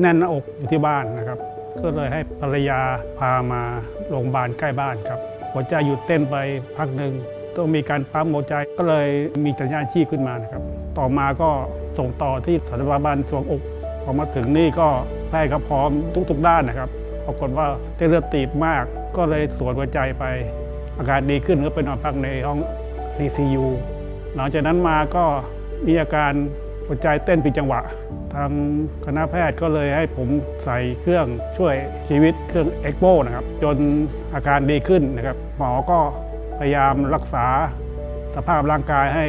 แน่นหน้าอกอยู่ที่บ้านนะครับ ก็เลยให้ภรรยาพามาโรงพยาบาลใกล้บ้านครับ หัวใจหยุดเต้นไปพักหนึ่งต้องมีการปั๊มหัวใจก็เลยมีสัญญาณชีพขึ้นมานะครับ ต่อมาก็ส่งต่อที่สถาบันสวงอกพอมาถึงนี่ก็แพทย์ก็พร้อมทุกๆด้านนะครับปรากฏว่าเส้นเลือดตีบมาก ก็เลยสวนหัวใจไป อาการดีขึ้นก็ไปนอนพักในห้อง CCU หลังจากนั้นมาก็มีอาการ หัวใจเต้นผิดจังหวะ ทางคณะแพทย์ก็เลยให้ผมใส่เครื่องช่วยชีวิตเครื่องเอ็กโบนะครับจนอาการดีขึ้นนะครับ หมอก็พยายามรักษาสภาพร่างกายให้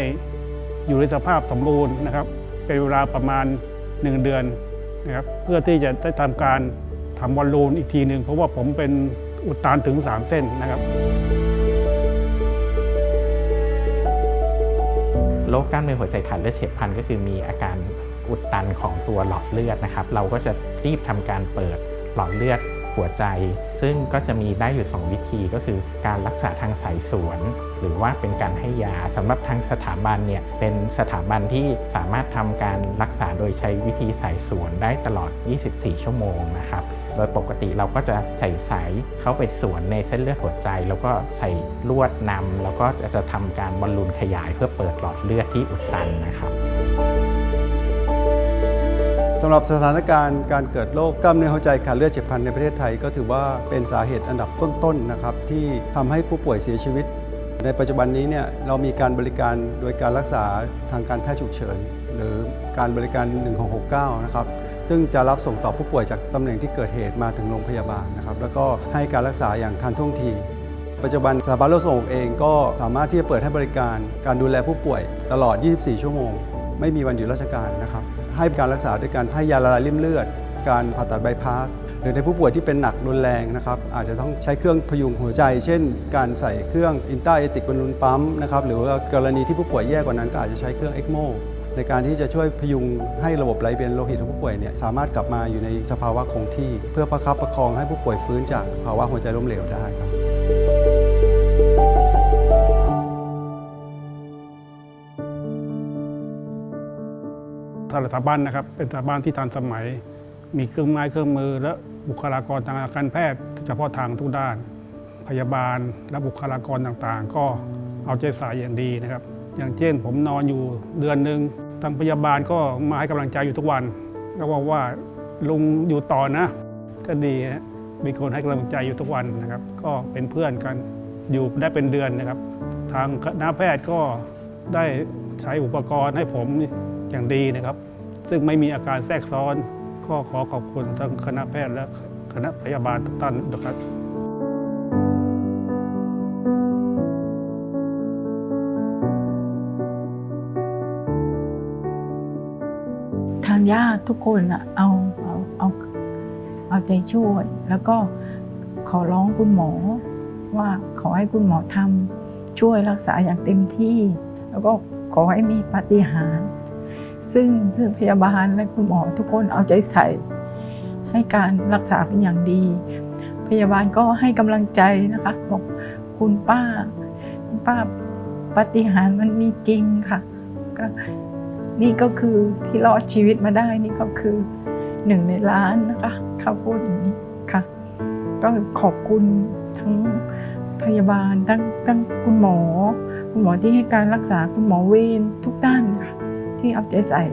อยู่ในสภาพสมบูรณ์นะครับ เป็นเวลาประมาณ 1 เดือนนะครับเพื่อที่จะได้ทำการทำบอลลูนอีกทีหนึ่งเพราะว่าผมเป็นอุดตันถึง 3 เส้นนะครับ รคกล้ามเนื้อหัวใจขาดเลือดเฉียบพลันก็คือมีอาการอุดตันของตัวหลอดเลือดนะครับ เราก็จะรีบทำการเปิดหลอดเลือด หัวใจ ซึ่งก็จะมีได้อยู่ 2 วิธีก็คือการรักษาทางสายสวน หรือว่าเป็นการให้ยาสำหรับทางสถาบันเนี่ยเป็นสถาบันที่สามารถทำการรักษาโดยใช้วิธีสายสวนได้ตลอด 24 ชั่วโมงนะครับโดยปกติเราก็จะใส่สายเข้าไปสวนในเส้นเลือดหัวใจ แล้วก็ใส่ลวดนำแล้วก็จะทำการบอลลูนขยายเพื่อเปิดหลอดเลือดที่อุดตันนะครับำหรับสถานการณ์การเกิดโรคกล้ามเนื้อหัวใจขาดเลือดเฉียบพลันในประเทศไทย ก็ถือว่าเป็นสาเหตุอันดับต้นๆนะครับที่ทำให้ผู้ป่วยเสียชีวิต ในปัจจุบันนี้เนี่ยเรามีการบริการโดยการรักษาทางการแพทย์ฉุกเฉิน หรือการบริการ 1669 นะครับซึ่งจะรับส่งต่อผู้ป่วยจากตำแหน่งที่เกิดเหตุมาถึงโรงพยาบาลนะครับแล้วก็ให้การรักษาอย่างทันท่วงทีปัจจุบันสถาบันโรคสมองเองก็สามารถที่จะเปิดให้บริการการดูแลผู้ป่วยตลอด 24 ชั่วโมง ไม่มีวันหยุดราชการนะครับ ให้การรักษาด้วยการให้ยาละลายริ่มเลือด การผ่าตัดไบพาส หรือในผู้ป่วยที่เป็นหนักรุนแรงนะครับ อาจจะต้องใช้เครื่องพยุงหัวใจ เช่น การใส่เครื่องอินต้าเอติกบอลลูนปั๊มนะครับ หรือว่ากรณีที่ผู้ป่วยแย่กว่านั้นก็อาจจะใช้เครื่องเอ็กโมในการที่จะช่วยพยุงให้ระบบไหลเวียนโลหิตของผู้ป่วยเนี่ยสามารถกลับมาอยู่ในสภาวะคงที่ เพื่อประคับประคองให้ผู้ป่วยฟื้นจากภาวะหัวใจล้มเหลวได้ สถาบันนะครับ เป็นสถาบันที่ทันสมัย มีเครื่องไม้เครื่องมือ และบุคลากรทางการแพทย์ เฉพาะทางทุกด้าน พยาบาลและบุคลากรต่างๆ ก็เอาใจใส่อย่างดีนะครับ อย่างเช่น ผมนอนอยู่เดือนหนึ่งทางพยาบาลก็มาให้กำลังใจอยู่ทุกวันก็บอกว่าลุงอยู่ต่อนะ ก็ดีมีคนให้กำลังใจอยู่ทุกวันนะครับ ก็เป็นเพื่อนกันอยู่ได้เป็นเดือนนะครับ ทางคณะแพทย์ก็ได้ใช้อุปกรณ์ให้ผม อย่างดีนะครับ ซึ่งไม่มีอาการแทรกซ้อนก็ขอขอบคุณทั้งคณะแพทย์และคณะพยาบาลทุกท่านนะครับทางญาติทุกคนอะเอาเอาเอาเอาใจช่วย แล้วก็ขอร้องคุณหมอ ว่าขอให้คุณหมอทำช่วยรักษาอย่างเต็มที่ แล้วก็ขอให้มีปาฏิหาริย์ ซึ่งพยาบาลและคุณหมอทุกคนเอาใจใส่ ให้การรักษาเป็นอย่างดี พยาบาลก็ให้กำลังใจนะคะบอกคุณป้าคุณป้าปฏิหารมันมีจริงค่ะก็นี่ก็คือที่รอดชีวิตมาได้นี่ก็คือหนึ่งในล้านนะคะเขาพูดอย่างนี้ค่ะ ก็ขอบคุณทั้งพยาบาลทั้งทั้งคุณหมอ คุณหมอที่ให้การรักษาคุณหมอเวรทุกด้านค่ะ ที่เอาใจใส่